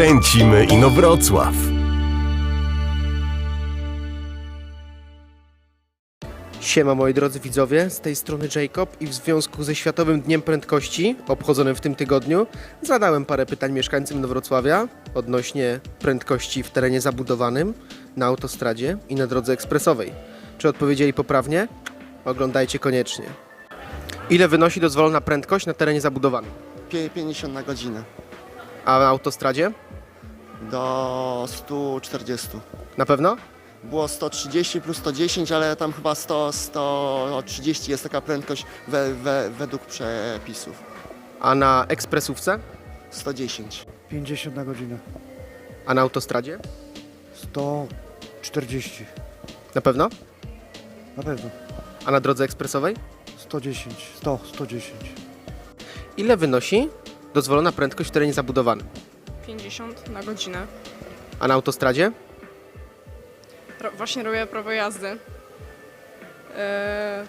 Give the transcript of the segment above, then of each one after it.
Kręcimy Inowrocław. Siema moi drodzy widzowie, z tej strony Jacob i w związku ze Światowym Dniem Prędkości, obchodzonym w tym tygodniu, zadałem parę pytań mieszkańcom Inowrocławia odnośnie prędkości w terenie zabudowanym, na autostradzie i na drodze ekspresowej. Czy odpowiedzieli poprawnie? Oglądajcie koniecznie. Ile wynosi dozwolona prędkość na terenie zabudowanym? Pie- 50 na godzinę A na autostradzie? Do 140. Na pewno? Było 130 plus 110, ale tam chyba 100, 130 jest taka prędkość we, we, według przepisów. A na ekspresówce? 110. 50 na godzinę. A na autostradzie? 140. Na pewno? Na pewno. A na drodze ekspresowej? 110. 100, 110. Ile wynosi dozwolona prędkość w terenie zabudowanym? 50 na godzinę. A na autostradzie? Ro- właśnie robię prawo jazdy. Eee,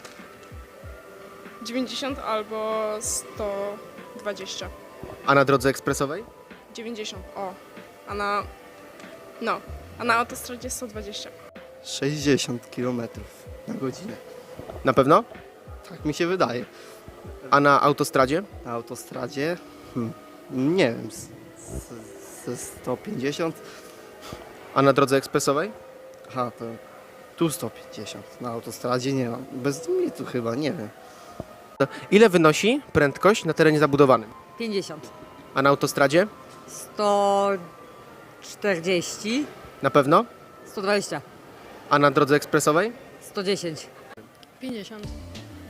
90 albo 120. A na drodze ekspresowej? 90, o. A na... No. A na autostradzie 120. 60 km na godzinę. Na pewno? Tak mi się wydaje. A na autostradzie? Na autostradzie, hmm, nie wiem, ze 150. A na drodze ekspresowej? Aha, to tu 150. Na autostradzie nie mam. Bez limitu chyba, nie wiem. Ile wynosi prędkość na terenie zabudowanym? 50, A na autostradzie? 140, Na pewno? 120, A na drodze ekspresowej? 110, 50,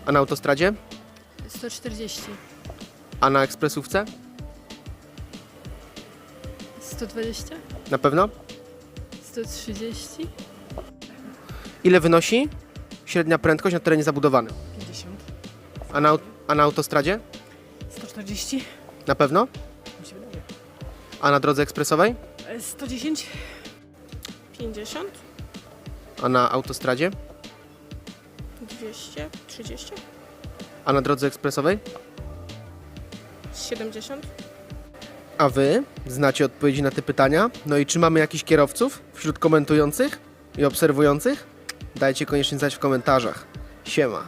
A na autostradzie? 140, A na ekspresówce? 120, Na pewno? 130, Ile wynosi średnia prędkość na terenie zabudowanym? 50, A na, a na autostradzie? 140, Na pewno? mi się wydaje. A na drodze ekspresowej? E, 110, 50, A na autostradzie? 230, A na drodze ekspresowej? 70. A wy znacie odpowiedzi na te pytania? No i czy mamy jakichś kierowców wśród komentujących i obserwujących? Dajcie koniecznie znać w komentarzach. Siema.